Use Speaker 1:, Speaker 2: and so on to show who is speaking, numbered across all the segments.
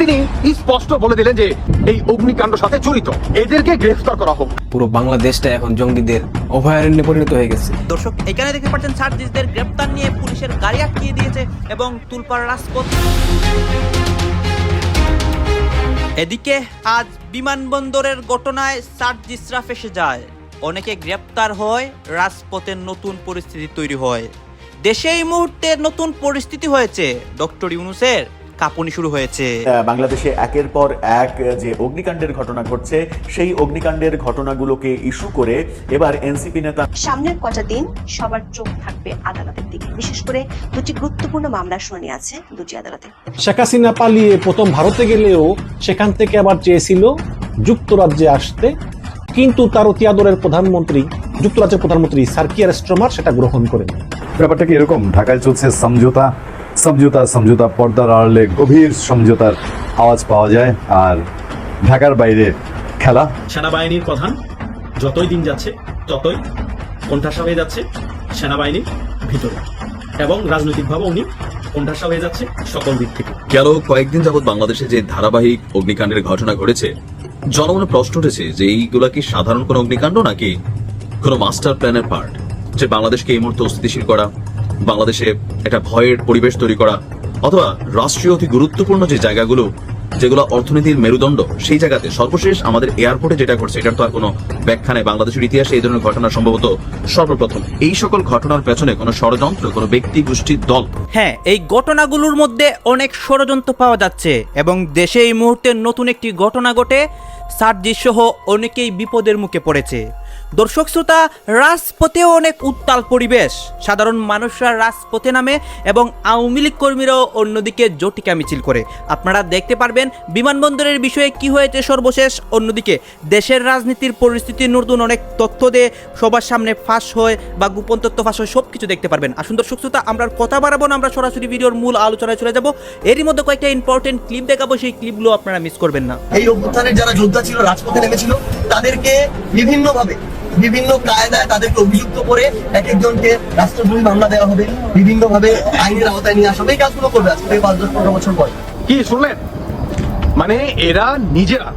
Speaker 1: তিনি স্পষ্ট বলে দিলেন যে এই অগ্নিকাণ্ড সাথে জড়িত। এদেরকে গ্রেফতার করা হোক।
Speaker 2: পুরো বাংলাদেশটা এখন জঙ্গিদের অভয়ারণ্যে পরিণত হয়ে গেছে।
Speaker 3: দর্শক এখানে দেখতে পাচ্ছেন সার্জিসদের গ্রেপ্তার নিয়ে পুলিশের গাড়ি আটকিয়ে দিয়েছে এবং তুলপাড় রাজপথ। এদিকে আজ বিমানবন্দরের ঘটনায় সার্জিসরা ফেসে যায়। অনেকে গ্রেপ্তার হয় রাজপথের নতুন পরিস্থিতি তৈরি হয়। দেশে এই মুহূর্তে নতুন পরিস্থিতি হয়েছে। ডক্টর ইউনুসের কাঁপুনি শুরু হয়েছে।
Speaker 4: বাংলাদেশে একের পর এক যে অগ্নিকাণ্ডের ঘটনা ঘটছে সেই অগ্নিকাণ্ডের ঘটনাগুলোকে ইস্যু করে এবার এনসিপি নেতা
Speaker 5: সামনের কটা দিন সবার চোখ থাকবে আদালতের দিকে। বিশেষ করে দুটি গুরুত্বপূর্ণ মামলার শুনানি আছে দুটি আদালতে।
Speaker 6: শেখ হাসিনা পালিয়ে প্রথম ভারতে গেলেও সেখান থেকে আবার চেয়েছিল যুক্তরাজ্যে আসতে। কিন্তু তার অতি আদরের প্রধানমন্ত্রী যুক্তরাজ্যের প্রধানমন্ত্রী সার্কিয়ার স্ট্রমার সেটা গ্রহণ করেন।
Speaker 7: ব্যাপারটা কি এরকম? ঢাকায় চলছে সমঝোতা। সমঝোতা সমঝোতা পর্দার আড়ালে গভীর সমঝোতার আওয়াজ পাওয়া যায় আর ঢাকার বাইরে খেলা
Speaker 8: সেনাবাহিনীর প্রধান যতই দিন যাচ্ছে ততই কোণঠাসা হয়ে যাচ্ছে সেনাবাহিনীর ভিতরে এবং রাজনৈতিকভাবে উনি কোণঠাসা হয়ে যাচ্ছে সকল দিক থেকে
Speaker 9: গেল কয়েকদিন যাবৎ বাংলাদেশে যে ধারাবাহিক অগ্নিকাণ্ডের ঘটনা ঘটেছে জনমনে প্রশ্ন উঠেছে যে এইগুলা কি সাধারণ কোনো অগ্নিকাণ্ড নাকি কোনো মাস্টার প্ল্যানের পার্ট যে বাংলাদেশকে এই মুহূর্তে অস্থিতিশীল করা বাংলাদেশে একটা ভয়ের পরিবেশ তৈরি করা অথবা রাষ্ট্রীয় অতি গুরুত্বপূর্ণ যে জায়গাগুলো, যেগুলো অর্থনীতির মেরুদণ্ড, সেই জায়গাতে সর্বশেষ আমাদের এয়ারপোর্টে যেটা করছে এটার তো আর কোনো ব্যাখ্যা নেই। বাংলাদেশের ইতিহাসে এই ধরনের ঘটনা সম্ভবত সর্বপ্রথম। এই সকল ঘটনার পেছনে কোনো ষড়যন্ত্র, কোনো ব্যক্তি গোষ্ঠীর দল?
Speaker 3: হ্যাঁ এই ঘটনাগুলোর মধ্যে অনেক ষড়যন্ত্র পাওয়া যাচ্ছে এবং দেশে এই মুহূর্তে নতুন একটি ঘটনা ঘটে। সার্জিস সহ অনেকেই বিপদের মুখে পড়েছে। দর্শক শ্রোতা, রাজপথেও অনেক উত্তাল পরিবেশ। সাধারণ মানুষরা রাজপথে নামে এবং আওয়ামী লীগ কর্মীরাও অন্যদিকে জটিকা মিছিল করে। আপনারা দেখতে পারবেন বিমানবন্দরের বিষয়ে কি হয়েছে সর্বশেষ। অন্যদিকে দেশের রাজনীতির পরিস্থিতির নতুন অনেক তথ্য দিয়ে সবার সামনে ফাঁস হয় বা গোপন তথ্য ফাঁস হয় সব কিছু দেখতে পারবেন। আসুন দর্শক শ্রোতা, আমরা কথা বাড়াবো না, আমরা সরাসরি ভিডিওর মূল আলোচনায় চলে যাব। এরই মধ্যে কয়েকটা ইম্পর্টেন্ট ক্লিপ দেখাবো, সেই ক্লিপগুলো আপনারা মিস করবেন না।
Speaker 10: এই অভ্যুত্থানের যারা যোদ্ধা ছিল, রাজপথে নেমেছিল, তাদেরকে বিভিন্নভাবে বিভিন্ন কায়দায় তাদেরকে অভিযুক্ত করে এক একজনকে রাষ্ট্রদ্রোহী মামলা দেওয়া হবে, বিভিন্নভাবে আইনের আওতায় নিয়ে আসা হবে। এই কাজগুলো করবে আজকে থেকে পাঁচ দশ পনেরো বছর পর।
Speaker 1: কি শুনলেন? মানে এরা নিজেরা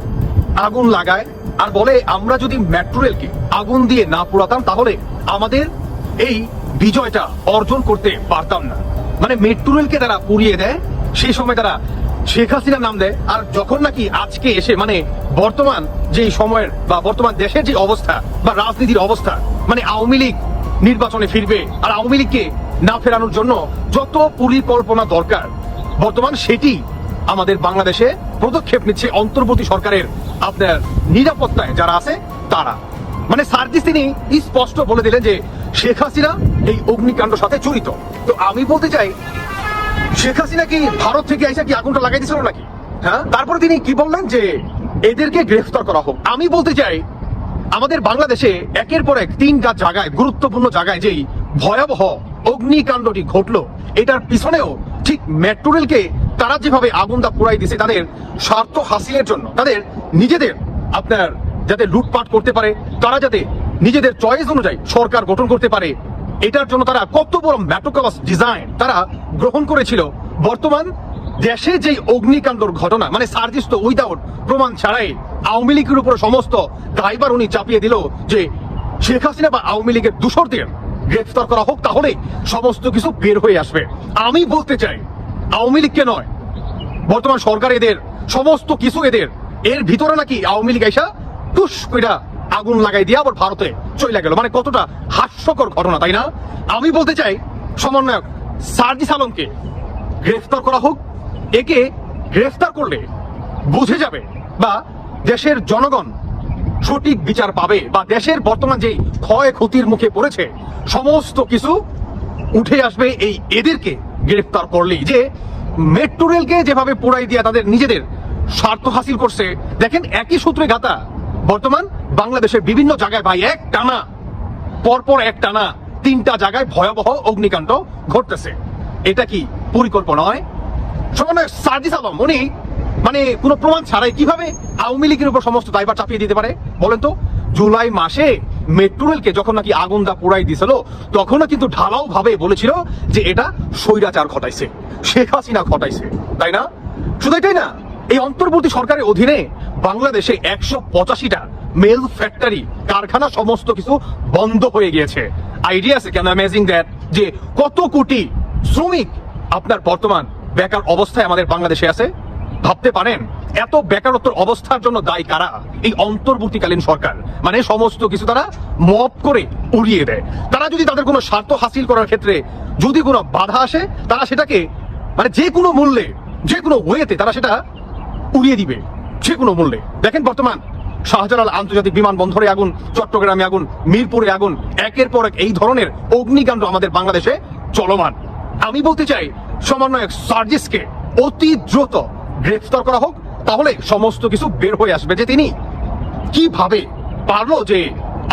Speaker 1: আগুন লাগায় আর বলে, আমরা যদি মেট্রো রেলকে আগুন দিয়ে না পোড়াতাম, তাহলে আমাদের এই বিজয়টা অর্জন করতে পারতাম না। মানে মেট্রো রেলকে তারা পুড়িয়ে দেয়, সেই সময় তারা শেখ হাসিনার নাম দেয়, আর যখন নাকি আজকে এসে মানে বর্তমান যে সময়ের বা বর্তমান দেশের যে অবস্থা বা রাজনীতির অবস্থা মানে আওয়ামী লীগ নির্বাচনে ফিরবে আর আওয়ামী লীগকে না ফেরানোর জন্য যত পরিকল্পনা দরকার, বর্তমান সেটি আমাদের বাংলাদেশে পদক্ষেপ নিচ্ছে অন্তর্বর্তী সরকারের আপনার নিরাপত্তায় যারা আছে তারা। মানে সার্জিস তিনি স্পষ্ট বলে দিলেন যে শেখ হাসিনা এই অগ্নিকাণ্ড সাথে জড়িত। তো আমি বলতে চাই শেখ হাসিনা কি ভারত থেকে এসে কি আগুনটা লাগাই দিয়েছিল নাকি? হ্যাঁ? তারপরে তিনি কি বললেন যে এদেরকে গ্রেফতার করা হোক? আমি বলতে চাই, আমাদের বাংলাদেশে একের পর এক তিনটা জায়গায় গুরুত্বপূর্ণ জায়গায় যেই ভয়াবহ অগ্নিকাণ্ডটি ঘটলো, এটার পিছনেও ঠিক মেট্রো রেলকে তারা যেভাবে আগুনটা পোড়াই দিছে তাদের স্বার্থ হাসিলের জন্য, তাদের নিজেদের আপনার যাতে লুটপাট করতে পারে, তারা যাতে নিজেদের চয়েস অনুযায়ী সরকার গঠন করতে পারে এটার জন্য তারা কত বড় ম্যাটোকালাস ডিজাইন তারা গ্রহণ করেছিল। বর্তমান দেশে যে অগ্নিকাণ্ডর ঘটনা মানে সার্জিস তো উইদাউট প্রমাণ ছাড়াই আওয়ামী লীগের উপর সমস্ত দায়বার উনি চাপিয়ে দিল যে শেখ হাসিনা বা আওয়ামী লীগের দূষরদের গ্রেফতার করা হোক তাহলে সমস্ত কিছু বের হয়ে আসবে। আমি বলতে চাই, আওয়ামী লীগকে নয়, বর্তমান সরকার এদের, সমস্ত কিছু এদের, এর ভিতরে নাকি আওয়ামী লীগ আইসা টুস কইরা আগুন লাগাই দিয়ে আবার ভারতে চলে গেল। মানে কতটা হাস্যকর ঘটনা, তাই না? আমি বলতে চাই, সমন্বয়ক সার্জিস আলমকে গ্রেফতার করা হোক। একে গ্রেফতার করলে বুঝে যাবে বা দেশের জনগণ সঠিক বিচার পাবে বা দেশের বর্তমান যে ক্ষয় ক্ষতির মুখে পড়েছে, সমস্ত কিছু উঠে আসবে এই এদেরকে গ্রেফতার করলেই। যে মেট্রো রেলকে যেভাবে পোড়াই দিয়ে তাদের নিজেদের স্বার্থ হাসিল করছে, দেখেন একই সূত্রে গাতা, বর্তমান বাংলাদেশের বিভিন্ন জায়গায় ভাই এক টানা, পরপর এক টানা, তিনটা জায়গায় ভয়াবহ অগ্নিকাণ্ড ঘটতেছে। এটা কি পরিকল্পনা নয় উনি মানে কোনো প্রমাণ ছাড়াই কীভাবে আওয়ামী লীগের উপর সমস্ত দায়ভার চাপিয়ে দিতে পারে? বলেন তো, জুলাই মাসে মেট্রো রেলকে যখন নাকি আগুন দা পোড়াই দিছিল তখনও কিন্তু ঢালাও ভাবে বলেছিল যে এটা স্বৈরাচার ঘটাইছে, শেখ হাসিনা ঘটাইছে, তাই না? শুধু এটাই না, এই অন্তর্বর্তী সরকারের অধীনে বাংলাদেশে একশো পঁচাশিটা মেল ফ্যাক্টরি, কারখানা, সমস্ত কিছু বন্ধ হয়ে গিয়েছে। আইডিয়া কেন অ্যামেজিং দ্যাট যে কত কোটি শ্রমিক আপনার বর্তমান বেকার অবস্থায় আমাদের বাংলাদেশে আছে? ভাবতে পারেন, এত বেকারত্বের অবস্থার জন্য দায়ী কারা? এই অন্তর্বর্তীকালীন সরকার মানে সমস্ত কিছু তারা মপ করে উড়িয়ে দেয়। তারা যদি তাদের কোনো স্বার্থ হাসিল করার ক্ষেত্রে যদি কোনো বাধা আসে, তারা সেটাকে মানে যে কোনো মূল্যে, যে কোনো ওয়েতে তারা সেটা উড়িয়ে দিবে, যে কোনো মূল্যে। দেখেন বর্তমান শাহজালাল আন্তর্জাতিক বিমানবন্দরে আগুন, চট্টগ্রামে আগুন, মিরপুরে আগুন, একের পর এক এই ধরনের অগ্নিকাণ্ড আমাদের বাংলাদেশে চলমান। আমি বলতে চাই, সমন্বয়ক সার্জিসকে অতি দ্রুত গ্রেফতার করা হোক, তাহলে সমস্ত কিছু বের হয়ে আসবে। যে তিনি কীভাবে পারল যে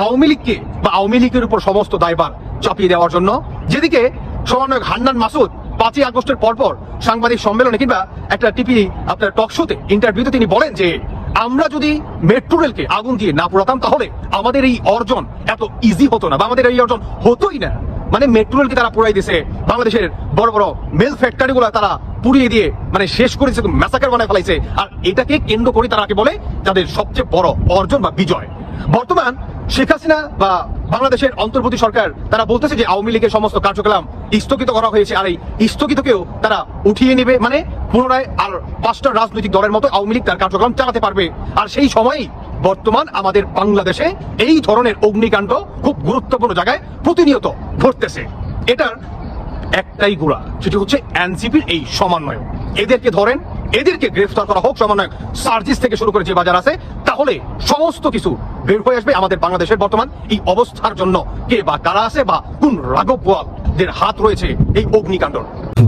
Speaker 1: আওয়ামী লীগকে বা আওয়ামী লীগের উপর সমস্ত দায়ভার চাপিয়ে দেওয়ার জন্য। যেদিকে সমন্বয়ক হান্নান মাসুদ পাঁচই আগস্টের পরপর সাংবাদিক সম্মেলনে কিংবা একটা টিভি আপনার টক শোতে ইন্টারভিউতে তিনি বলেন যে আমরা যদি মেট্রো রেলকে আগুন দিয়ে না পোড়াতাম, তাহলে আমাদের এই অর্জন এত ইজি হতো না। বা আমাদের এই অর্জন হতোই না। মানে মেট্রো রেলকে তারা পোড়াই দিয়েছে, বাংলাদেশের বড় বড় মেল ফ্যাক্টরি গুলা তারা পুড়িয়ে দিয়ে মানে শেষ করেছে ম্যাসাকার বানায় ফেলাইছে। আর এটাকে কেন্দ্র করে তারা বলে, তাদের সবচেয়ে বড় অর্জন বা বিজয়। বর্তমান শেখ হাসিনা বা বাংলাদেশের অন্তর্বর্তী সরকার, তারা বলতেছে যে আওয়ামী লীগের সমস্ত কার্যক্রম স্থগিত করা হয়েছে আর এই স্থগিতকেও তারা উঠিয়ে নেবে। মানে পুনরায় আর পাঁচটা রাজনৈতিক দলের মতো আওয়ামী লীগ তার কার্যক্রম চালাতে পারবে। আর সেই সময়ই বর্তমান আমাদের বাংলাদেশে এই ধরনের অগ্নিকাণ্ড খুব গুরুত্বপূর্ণ জায়গায় প্রতিনিয়ত ঘটতেছে। এটার একটাই গোড়া, সেটি হচ্ছে এনসিপির এই সমন্বয়। এদেরকে ধরেন, এদেরকে গ্রেফতার করা হোক সমন্বয় সার্জিস থেকে শুরু করে যে বাজার আছে তাহলে সমস্ত কিছু বের হয়ে আসবে আমাদের বাংলাদেশের বর্তমান এই অবস্থার জন্য। কে বা কারা আছে বা কোন বোয়ালদের হাত রয়েছে এই অগ্নিকাণ্ডর?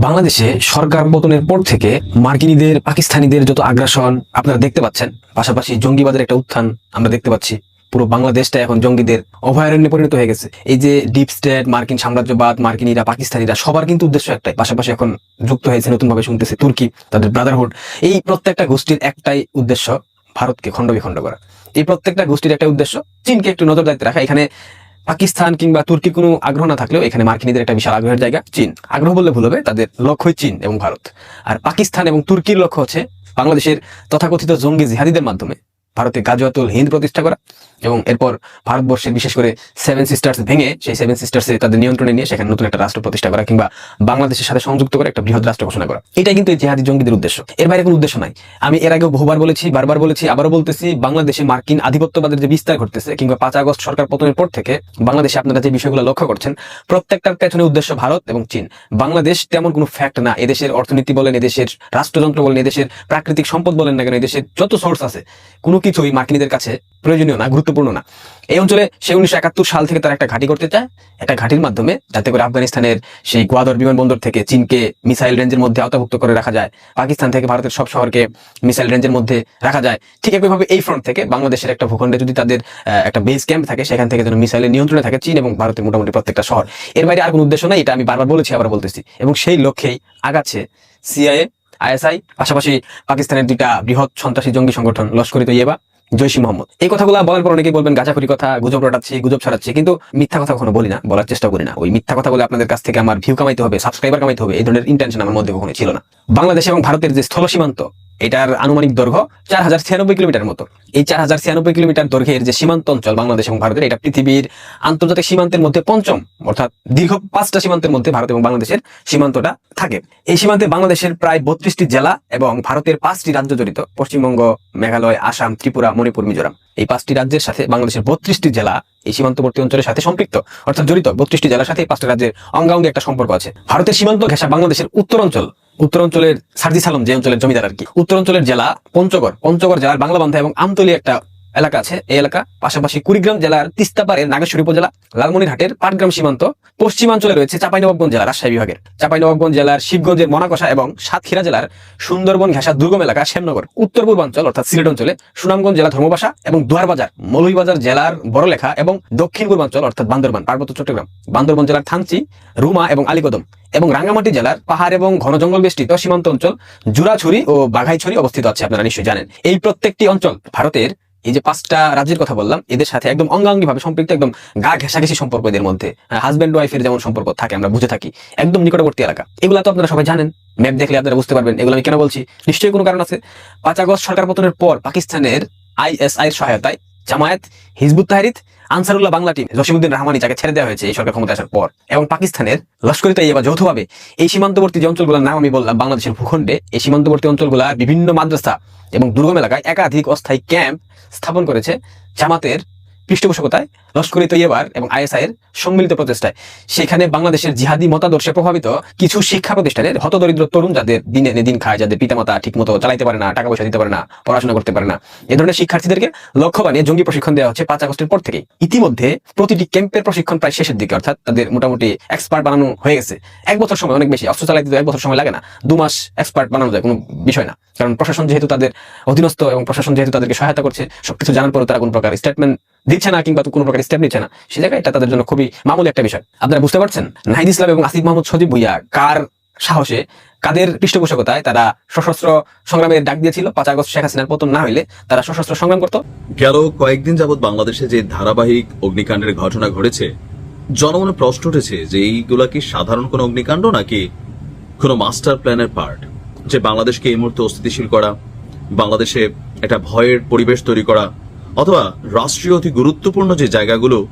Speaker 2: বাংলাদেশে সরকার পতনের পর থেকে মার্কিনীদের, পাকিস্তানিদের যত আগ্রাসন আপনারা দেখতে পাচ্ছেন, পাশাপাশি জঙ্গিবাদের একটা উত্থান আমরা দেখতে পাচ্ছি। পুরো বাংলাদেশটা এখন জঙ্গিদের অভয়ারণ্যে পরিণত হয়ে গেছে। এই যে ডিপ স্টেট, মার্কিন সাম্রাজ্যবাদ, মার্কিনীরা, পাকিস্তানিরা, সবার কিন্তু উদ্দেশ্য একটাই। পাশাপাশি এখন যুক্ত হয়েছে নতুন ভাবে শুনতেছে তুর্কি, তাদের ব্রাদারহুড এই প্রত্যেকটা গোষ্ঠীর একটাই উদ্দেশ্য ভারতকে খণ্ড বিখণ্ড করা। এই প্রত্যেকটা গোষ্ঠীর একটা উদ্দেশ্য, চীনকে একটু নজর দায়িত্বে রাখা। এখানে পাকিস্তান কিংবা তুর্কি কোনো আগ্রহ না থাকলেও এখানে মার্কিনীদের একটা বিশাল আগ্রহের জায়গা, চীন। আগ্রহ বললে ভুল হবে, তাদের লক্ষ্যই চীন এবং ভারত। আর পাকিস্তান এবং তুর্কির লক্ষ্য হচ্ছে বাংলাদেশের তথাকথিত জঙ্গি জিহাদিদের মাধ্যমে ভারতে গাজওয়াতুল হিন্দ প্রতিষ্ঠা করা এবং এরপর ভারতবর্ষের বিশেষ করে সেভেন সিস্টার্স ভেঙে সেই সেভেন সিস্টার্সে তাদের নিয়ন্ত্রণে নিয়ে সেখানে নতুন একটা রাষ্ট্র প্রতিষ্ঠা করা কিংবা বাংলাদেশের সাথে সংযুক্ত করে একটা বৃহৎ রাষ্ট্র ঘোষণা করা। এটাই কিন্তু জেহাদি জঙ্গিদের উদ্দেশ্য। এর বাইরে কোনো উদ্দেশ্য নাই। আমি এর আগেও বহুবার বলেছি, বারবার বলেছি, আবারও বলতেছি, বাংলাদেশে মার্কিন আধিপত্যবাদের যে বিস্তার ঘটতেছে কিংবা পাঁচ আগস্ট সরকার পতনের পর থেকে বাংলাদেশে আপনারা যে বিষয়গুলো লক্ষ্য করছেন, প্রত্যেকটার পেছনে উদ্দেশ্য ভারত এবং চীন। বাংলাদেশ তেমন কোনো ফ্যাক্ট না। এদেশের অর্থনীতি বলেন, এদেশের রাষ্ট্রযন্ত্র বলেন, এদেশের প্রাকৃতিক সম্পদ বলেন না কেন, এদেশের যত সোর্স আছে, কোনো কিছুই মার্কিনীদের কাছে প্রয়োজনীয় না, গুরুত্বপূর্ণ না। এই অঞ্চলে সে উনিশশো একাত্তর সাল থেকে তারা একটা ঘাঁটি করতে চায়। একটা ঘাঁটির মাধ্যমে যাতে করে আফগানিস্তানের সেই গোয়াদর বিমানবন্দর থেকে চীনকে মিসাইল রেঞ্জের মধ্যে আওতাভুক্ত করে রাখা যায়, পাকিস্তান থেকে ভারতের সব শহরকে মিসাইল রেঞ্জের মধ্যে রাখা যায়। ঠিক একইভাবে এই ফ্রন্ট থেকে বাংলাদেশের একটা ভূখণ্ডে যদি তাদের একটা বেস ক্যাম্প থাকে, সেখান থেকে যেন মিসাইলের নিয়ন্ত্রণে থাকে চীন এবং ভারতের মোটামুটি প্রত্যেকটা শহর। এর বাইরে আর কোনো উদ্দেশ্য নেই, এটা আমি বারবার বলেছি আবার বলতেছি। এবং সেই লক্ষ্যেই আগাচ্ছে সিআইএ আইএসআই, পাশাপাশি পাকিস্তানের দুইটা বৃহৎ সন্ত্রাসী জঙ্গি সংগঠন লস্কর তৈবা জৈশি মোহাম্মদ। এই কথাগুলো বলার পর অনেকেই বলবেন গাছাখুরি কথা, গুজব রটাচ্ছি, গুজব ছড়াচ্ছি কিন্তু মিথ্যা কথা কখনো বলি না, বলার চেষ্টা করি না। ওই মিথ্যা কথা বলে আপনাদের কাছ থেকে আমার ভিউ কামাইতে হবে সাবস্ক্রাইবার কামাইতে হবে, এই ধরনের ইন্টেনশন আমার মধ্যে কখনো ছিল না। বাংলাদেশ এবং ভারতের যে স্থল সীমান্ত এটার আনুমানিক দৈর্ঘ্য চার হাজার ছিয়ানব্বই কিলোমিটার মতো। এই চার হাজার ছিয়ানব্বই কিলোমিটার দৈর্ঘ্যের যে সীমান্ত অঞ্চল বাংলাদেশ এবং ভারতের, এটা পৃথিবীর আন্তর্জাতিক সীমান্তের মধ্যে পঞ্চম, অর্থাৎ দীর্ঘ পাঁচটা সীমান্তের মধ্যে ভারত এবং বাংলাদেশের সীমান্তটা থাকে। এই সীমান্তে বাংলাদেশের প্রায় বত্রিশটি জেলা এবং ভারতের পাঁচটি রাজ্য জড়িত, পশ্চিমবঙ্গ, মেঘালয়, আসাম, ত্রিপুরা, মণিপুর, মিজোরাম। এই পাঁচটি রাজ্যের সাথে বাংলাদেশের বত্রিশটি জেলা এই সীমান্তবর্তী অঞ্চলের সাথে সম্পৃক্ত, অর্থাৎ জড়িত। বত্রিশটি জেলার সাথে এই পাঁচটি রাজ্যের অঙ্গাঙ্গে একটা সম্পর্ক আছে। ভারতের সীমান্ত ঘেঁষা বাংলাদেশের উত্তরাঞ্চল। উত্তরাঞ্চলের সার্জি আলম যে অঞ্চলের জমিদার আর কি উত্তরাঞ্চলের জেলা পঞ্চগড় পঞ্চগড় জেলার বাংলা বান্ধা এবং আমতলি একটা এলাকা আছে। এই এলাকা পাশাপাশি কুড়িগ্রাম জেলার তিস্তাপাড়ের নাগেশ্বরী উপজেলা, লালমনিরহাটের পাটগ্রাম সীমান্ত, পশ্চিমাঞ্চলে রয়েছে চাঁপাইনবাবগঞ্জ জেলা রাজশাহী বিভাগের। চাঁপাইনবাবগঞ্জ জেলার শিবগঞ্জের মনাকষা এবং সাতক্ষীরা জেলার সুন্দরবন ঘেঁষা দুর্গম এলাকা শ্যামনগর উত্তর পূর্বাঞ্চল অর্থাৎ সিলেট অঞ্চলে সুনামগঞ্জ জেলা ধর্মবাসা এবং দুয়ারবাজার, মৌলভীবাজার জেলার বড়লেখা এবং দক্ষিণ পূর্বাঞ্চল অর্থাৎ বান্দরবান, পার্বত্য চট্টগ্রাম, বান্দরবান জেলার থানচি, রুমা এবং আলীকদম এবং রাঙ্গামাটি জেলার পাহাড় এবং ঘন জঙ্গল বেষ্টিত সীমান্ত অঞ্চল জুরাছড়ি ও বাঘাইছড়ি অবস্থিত আছে, আপনারা নিশ্চয়ই জানেন। এই প্রত্যেকটি অঞ্চল ভারতের এই যে পাঁচটা রাজ্যের কথা বললাম, এদের সাথে একদম অঙ্গাঙ্গি ভাবে সম্পৃক্ত একদম গা ঘেঁষাঘেঁষি সম্পর্ক এদের মধ্যে। হাজব্যান্ড ওয়াইফের যেমন সম্পর্ক থাকে, আমরা বুঝে থাকি। একদম নিকটবর্তী এলাকা। এগুলা তো আপনারা সবাই জানেন। ম্যাপ দেখলে আপনারা বুঝতে পারবেন এগুলো আমি কেন বলছি। নিশ্চয়ই কোনো কারণ আছে। পাঁচ আগস্ট সরকার পতনের পর পাকিস্তানের আইএসআই এর সহায়তায় জামায়াত হিজবুত তাহরিত আনসারুল্লাহ বাংলা টিম জসিমুদ্দিন রহমানি যাকে ছেড়ে দেওয়া হয়েছে এই সরকার ক্ষমতা আসার পর, এবং পাকিস্তানের লস্করি এবার যৌথভাবে এই সীমান্তবর্তী যে অঞ্চলগুলোর নাম আমি বললাম, বাংলাদেশের ভূখণ্ডে এই সীমান্তবর্তী অঞ্চলগুলা বিভিন্ন মাদ্রাসা এবং দুর্গম এলাকায় একাধিক অস্থায়ী ক্যাম্প স্থাপন করেছে জামাতের পৃষ্ঠপোষকতায় লস্করি তৈয়বার এবং আইএসআই এর সম্মিলিত প্রচেষ্টায়। সেখানে বাংলাদেশের জিহাদি মতাদর্শে প্রভাবিত কিছু শিক্ষা প্রতিষ্ঠানের হতদরিদ্র তরুণ যাদের দিনে দিন খায়, যাদের পিতামাতা ঠিক মতো চালাইতে পারে না টাকা পয়সা দিতে পারে না, পড়াশোনা করতে পারে না, এ ধরনের শিক্ষার্থীদেরকে লক্ষ্য বানিয়ে জঙ্গি প্রশিক্ষণ দেওয়া হচ্ছে পাঁচ আগস্টের পর থেকে ইতিমধ্যে প্রতিটি ক্যাম্পের প্রশিক্ষণ প্রায় শেষের দিকে, অর্থাৎ তাদের মোটামুটি এক্সপার্ট বানানো হয়ে গেছে। এক বছর সময় অনেক বেশি, অস্ত্র চালাইতে এক বছর সময় লাগে না, দু মাস এক্সপার্ট বানানো যায়, কোনো বিষয় না। কারণ প্রশাসন যেহেতু তাদের অধীনস্থ এবং প্রশাসন যেহেতু তাদেরকে সহায়তা করছে, সবকিছু জানার পরে তারা কোন প্রকার স্টেটমেন্ট দিচ্ছে না কিংবা কোনো প্রকার স্টেপ নিচ্ছে না। সে জায়গায় এটা তাদের জন্য খুবই মামুলি একটা বিষয়। আপনারা বুঝতে পারছেন? নাহিদ ইসলাম এবং আসিফ মাহমুদ সজীব ভুইয়া কার সাহসে, কাদের পৃষ্ঠপোষকতায় তারা সশস্ত্র সংগ্রামের ডাক দিয়েছিল? পাঁচ আগস্ট শেখ হাসিনার পতন না হইলে তারা সশস্ত্র সংগ্রাম করতো।
Speaker 9: গেল কয়েকদিন যাবৎ বাংলাদেশে যে ধারাবাহিক অগ্নিকাণ্ডের ঘটনা ঘটেছে, জনমনে প্রশ্ন উঠেছে যে এইগুলা কি সাধারণ কোনো অগ্নিকাণ্ড নাকি কোনো মাস্টার প্ল্যানের পার্ট যে বাংলাদেশকে এই মুহূর্তে অস্থিতিশীল করা, বাংলাদেশে একটা ভয়ের পরিবেশ তৈরি করা অথবা রাষ্ট্রীয় অতি গুরুত্বপূর্ণ যে জায়গাগুলো,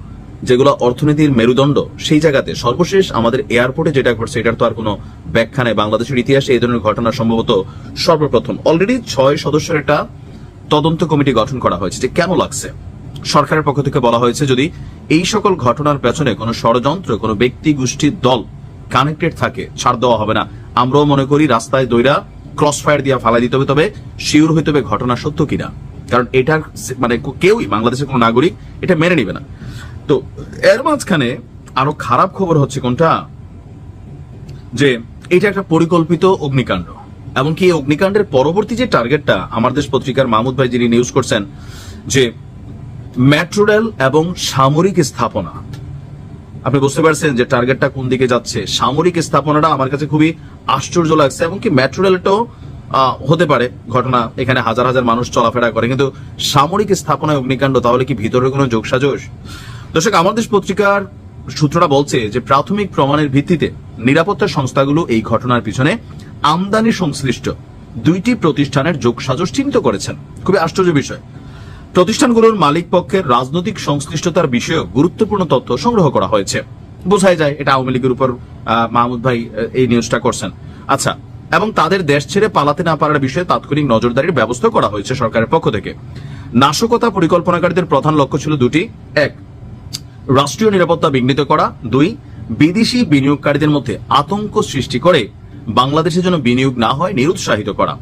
Speaker 9: যেগুলো অর্থনীতির মেরুদণ্ড, সেই জায়গাতে সর্বশেষ আমাদের এয়ারপোর্টে যেটা ঘটছে এটার তো আর কোনো ব্যাখ্যা নেই। বাংলাদেশের ইতিহাসে এই ধরনের ঘটনা সম্ভবত সর্বপ্রথম। অলরেডি ছয় সদস্যের একটা তদন্ত কমিটি গঠন করা হয়েছে যে কেন লাগছে? সরকারের পক্ষ থেকে বলা হয়েছে যদি এই সকল ঘটনার পেছনে কোনো ষড়যন্ত্র, কোনো ব্যক্তি গোষ্ঠীর দল কানেক্টেড থাকে, ছাড় দেওয়া হবে না। আমরাও মনে করি রাস্তায় দইরা ক্রস ফায়ার দিয়া ফালাই দিতে হবে, তবে শিওর হইতে হবে ঘটনা সত্য কিনা। কারণ এটার মানে কেউই বাংলাদেশের কোনো নাগরিক এটা মেনে নিবে না। তো এর মাঝখানে আরও খারাপ খবর হচ্ছে কোনটা? যে এটা একটা পরিকল্পিত অগ্নিকাণ্ড। এমনকি এই অগ্নিকাণ্ডের পরবর্তী যে টার্গেটটা আমার দেশ পত্রিকার মাহমুদ ভাই যিনি নিউজ করছেন, যে মেট্রো রেল এবং সামরিক স্থাপনা। আপনি বুঝতে পারছেন যে টার্গেটটা কোন দিকে যাচ্ছে? সামরিক স্থাপনাটা আমার কাছে খুবই আশ্চর্য লাগছে এবং কি মেট্রো রেলটাও হতে পারে। ঘটনা এখানে হাজার হাজার মানুষ চলাফেরা করে। কিন্তু সামরিক স্থাপনায় অগ্নিকাণ্ড, তাহলে কি ভিতরে কোনো যোগসাজশ? দর্শক আমাদের পত্রিকার সূত্রটা বলছে যে প্রাথমিক প্রমাণের ভিত্তিতে নিরাপত্তা সংস্থাগুলো এই ঘটনার পিছনে আমদানি সংশ্লিষ্ট দুইটি প্রতিষ্ঠানের যোগসাজশ চিহ্নিত করেছেন। খুবই আশ্চর্য বিষয়। প্রতিষ্ঠানগুলোর মালিক পক্ষের রাজনৈতিক সংশ্লিষ্টতার বিষয়ে গুরুত্বপূর্ণ তথ্য সংগ্রহ করা হয়েছে। বোঝাই যায়, এটা আওয়ামী লীগের উপর মাহমুদ ভাই এই নিউজটা করছেন। আচ্ছা এবং তাদের দেশ ছেড়ে পালাতে না পারার বিষয়ে তাৎক্ষণিক নজরদারির ব্যবস্থা করা হয়েছে সরকারের পক্ষ থেকে। নাশকতা পরিকল্পনাকারীদের প্রধান লক্ষ্য ছিল দুটি। এক, রাষ্ট্রীয় নিরাপত্তা বিঘ্নিত করা। দুই, বিদেশি বিনিয়োগকারীদের মধ্যে আতঙ্ক সৃষ্টি করে বাংলাদেশের জন্য বিনিয়োগ না হয় নিরুৎসাহিত করা।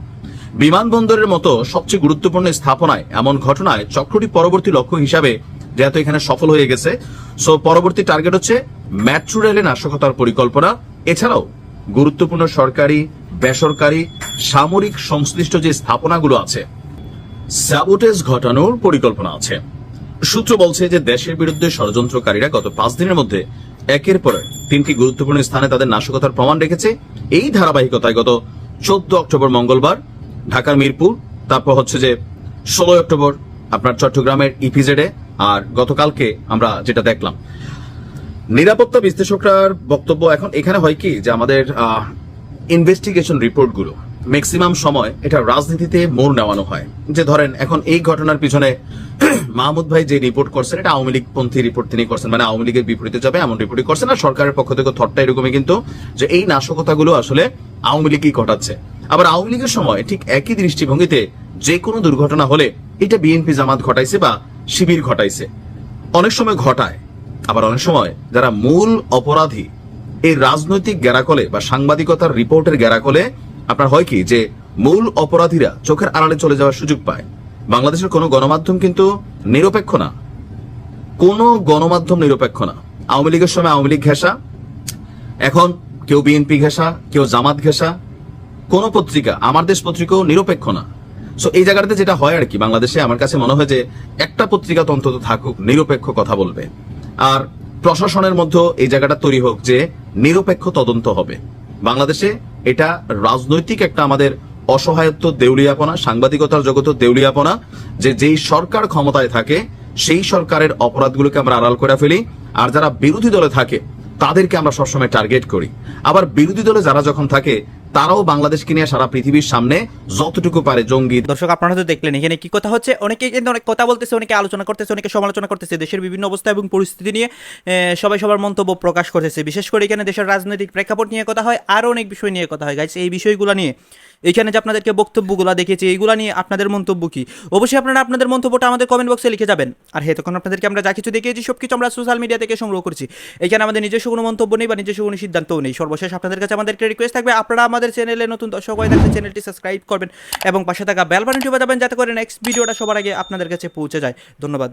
Speaker 9: বিমানবন্দরের মতো সবচেয়ে গুরুত্বপূর্ণ স্থাপনায় এমন ঘটনায় চক্রটি পরবর্তী লক্ষ্য হিসাবে যেহেতু এখানে সফল হয়ে গেছে, সো পরবর্তী টার্গেট হচ্ছে মেট্রো রেলে নাশকতার পরিকল্পনা। এছাড়াও গুরুত্বপূর্ণ সরকারি, বেসরকারি, সামরিক সংশ্লিষ্ট যে স্থাপনাগুলো আছে স্যাবোটেজ ঘটানোর পরিকল্পনা আছে। সূত্র বলছে যে দেশের বিরুদ্ধে ষড়যন্ত্রকারীরা গত পাঁচ দিনের মধ্যে একের পর তিনটি গুরুত্বপূর্ণ স্থানে তাদের নাশকতার প্রমাণ রেখেছে। এই ধারাবাহিকতায় গত চোদ্দ অক্টোবর মঙ্গলবার ঢাকার মিরপুর, তারপর হচ্ছে যে ষোলোই অক্টোবর আপনার চট্টগ্রামের ইপিজেডে আর গতকালকে আমরা যেটা দেখলাম। নিরাপত্তা বিশ্লেষকরার বক্তব্য এখন এখানে হয় কি? যে আমাদের ইনভেস্টিগেশন রিপোর্টগুলো ম্যাক্সিমাম সময় এটা রাজনীতিতে মোড় নেওয়ানো হয়। যে ধরেন, এখন এই ঘটনার পিছনে মাহমুদ ভাই যে রিপোর্ট করছেন, এটা আওয়ামী লীগ পন্থী রিপোর্ট তিনি করছেন। মানে আওয়ামী লীগের বিপরীতে যাবে, এমন রিপোর্টই করছেন। আর সরকারের পক্ষ থেকে থটটা এরকমই কিন্তু যে এই নাশকতাগুলো আসলে আওয়ামী লীগই ঘটাচ্ছে। আবার আওয়ামী লীগের সময় ঠিক একই দৃষ্টিভঙ্গিতে যে কোনো দুর্ঘটনা হলে এটা বিএনপি জামাত ঘটাইছে বা শিবির ঘটাইছে। অনেক সময় ঘটায়। আবার অনেক সময় যারা মূল অপরাধী এই রাজনৈতিক গ্যারাকলে বা সাংবাদিকতার রিপোর্টের গ্যারাকলে আপনার হয় কি যে মূল অপরাধীরা চোখের আড়ালে চলে যাওয়ার সুযোগ পায়। বাংলাদেশের কোনো গণমাধ্যম কিন্তু নিরপেক্ষ না। কোনো গণমাধ্যম নিরপেক্ষ না। আওয়ামী লীগের সময় আওয়ামী লীগ ঘেঁষা, এখন কেউ বিএনপি ঘেঁষা, কেউ জামাত ঘেঁষা, কোন পত্রিকা, আমার দেশ পত্রিকাও নিরপেক্ষ না। সো এই জায়গাটাতে যেটা হয় আর কি, বাংলাদেশে আমার কাছে মনে হয় যে একটা পত্রিকা তো থাকুক, নিরপেক্ষ কথা বলবে। আর প্রশাসনের মধ্যে এই জায়গাটা তৈরি হোক যে নিরপেক্ষ তদন্ত হবে। বাংলাদেশে এটা রাজনৈতিক একটা আমাদের অসহায়ত্ব দেউলিয়াপনা, সাংবাদিকতার জগত দেউলিয়াপনা, যে যেই সরকার ক্ষমতায় থাকে, সেই সরকারের অপরাধগুলোকে আমরা আড়াল করে ফেলি। আর যারা বিরোধী দলে থাকে, তাদেরকে আমরা সবসময় টার্গেট করি। আবার বিরোধী দলে যারা যখন থাকে তারাও বাংলাদেশকে নিয়ে সারা পৃথিবীর সামনে যতটুকু পারে জঙ্গি
Speaker 3: দর্শক, আপনারা তো দেখলেন, এখানে কি কথা হচ্ছে? অনেকে কিন্তু অনেক কথা বলতেছে, অনেকে আলোচনা করতেছে, অনেকে সমালোচনা করতেছে। দেশের বিভিন্ন অবস্থা এবং পরিস্থিতি নিয়ে সবাই সবার মন্তব্য প্রকাশ করতেছে। বিশেষ করে এখানে দেশের রাজনৈতিক প্রেক্ষাপট নিয়ে কথা হয়, আরও অনেক বিষয় নিয়ে কথা হয়। গাইছে এই বিষয়গুলো নিয়ে এখানে যে আপনাদেরকে বক্তব্যগুলো দেখেছি এইগুলো নিয়ে আপনাদের মন্তব্য কি? অবশ্যই আপনারা আপনাদের মন্তব্যটা আমাদের কমেন্ট বক্সে লিখে যাবেন। আর হ্যাঁ তখন আপনাদেরকে আমরা যা কিছু দেখিয়েছি সব কিছু আমরা সোশ্যাল মিডিয়া থেকে সংগ্রহ করছি। এখানে আমাদের নিজস্ব কোনো মন্তব্য নেই বা নিজস্ব কোনো সিদ্ধান্তও নেই। সর্বশেষ আপনাদের কাছে আমাদেরকে রিকোয়েস্ট থাকবে, আপনারা আমাদের চ্যানেলে নতুন দর্শক হয়ে থাকলে চ্যানেলটি সাবস্ক্রাইব করবেন এবং পাশে থাকা বেল বাটনটি বাজাবেন, যাতে করে নেক্সট ভিডিওটা সবার আগে আপনাদের কাছে পৌঁছে যায়। ধন্যবাদ।